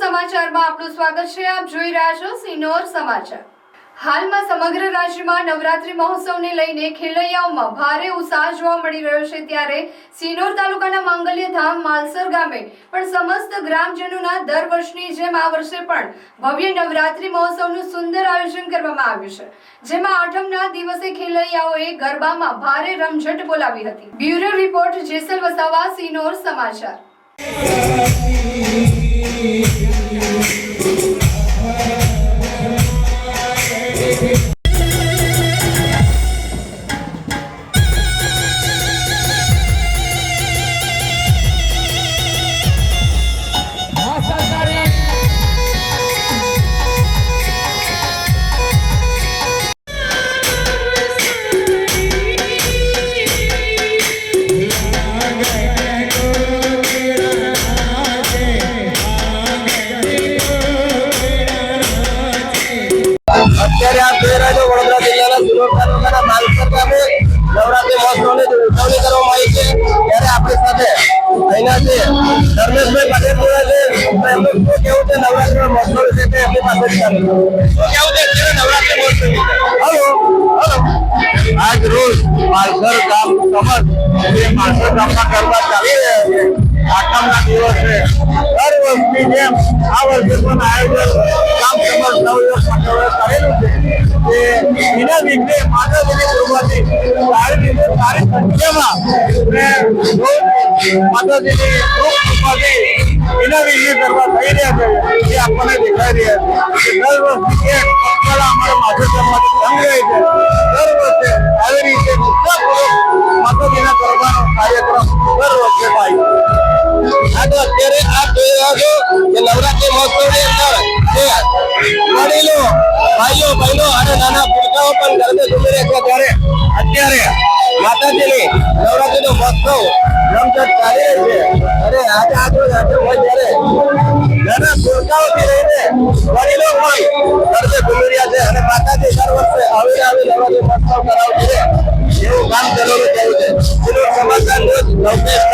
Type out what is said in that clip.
સમાચારમાં આપનું સ્વાગત છે. આપ જોઈ રહ્યા છો સિનોર સમાચાર. હાલમાં સમગ્ર રાજ્યમાં નવરાત્રી મહોત્સવને લઈને ખેલૈયાઓમાં ભારે ઉત્સાહ જોવા મળી રહ્યો છે. ત્યારે સિનોર તાલુકાના માંગલ્ય ધામ માલસર ગામે પણ સમસ્ત ગ્રામજનોના દર વર્ષની જેમ આ વર્ષે પણ ભવ્ય નવરાત્રી મહોત્સવનું સુંદર આયોજન કરવામાં આવ્યું છે. જેમાં આઠમના દિવસે ખેલૈયાઓએ ગરબામાં ભારે રમઝટ બોલાવી હતી. બ્યુરો રિપોર્ટ જેસલ વસાવા સિનોર સમાચાર. અત્યારે માલસર ગામે નવરાત્રી મહોત્સવની ઉજવણી કરવામાં આવી છે ત્યારે આપણી સાથે અહીંના જે ધર્મેશભાઈ પટેલ છે કેવું છે નવરાત્રી મહોત્સવ છે તે એમની પાસે જ કેવું છે નવરાત્રી મહોત્સવ હલો હલો. આજ રોજ માલસર ગામ સમજ જે માલસર ગામના ગરબા ચાલી રહ્યા છે. આઠમના દિવસે દર વર્ષની જેમ આ વર્ષે પણ આયોજન એના વિશે માતાજીની કૃપાથી સારી રીતે સારી સંખ્યામાં માતાજીની ખૂબ કૃપાથી ગરબા થઈ રહ્યા છે એ આપણને દેખાઈ રહ્યા છે દર વર્ષથી એક અમારા માધવ સમાજ છે દર વર્ષે આવી રીતે ઉત્સાહપૂર્વક માતાજીના કાર્યક્રમ દર વર્ષે થાય આ અત્યારે આ જોઈ રહ્યા કે નવરાત્રી મહોત્સવની બહેનો અને નાના ભૂલકાઓ પણ ગરબે ઝૂમી રહ્યા છે ત્યારે અત્યારે માતાજીની નવરાત્રીનો મહોત્સવ રમઝટ ચાલી રહ્યો છે. અને આજે આજરોજ આજે હોય ત્યારે નાના ભૂલકાઓથી લઈને વડીલો હોય ગરબે ઝૂમી રહ્યા છે અને માતાજી દર વર્ષે આવી આવી નવરાત્રી મહોત્સવ કરાવે છે એવું કામ જરૂરી થયું છે. સમાચાર રોજ નવદેશ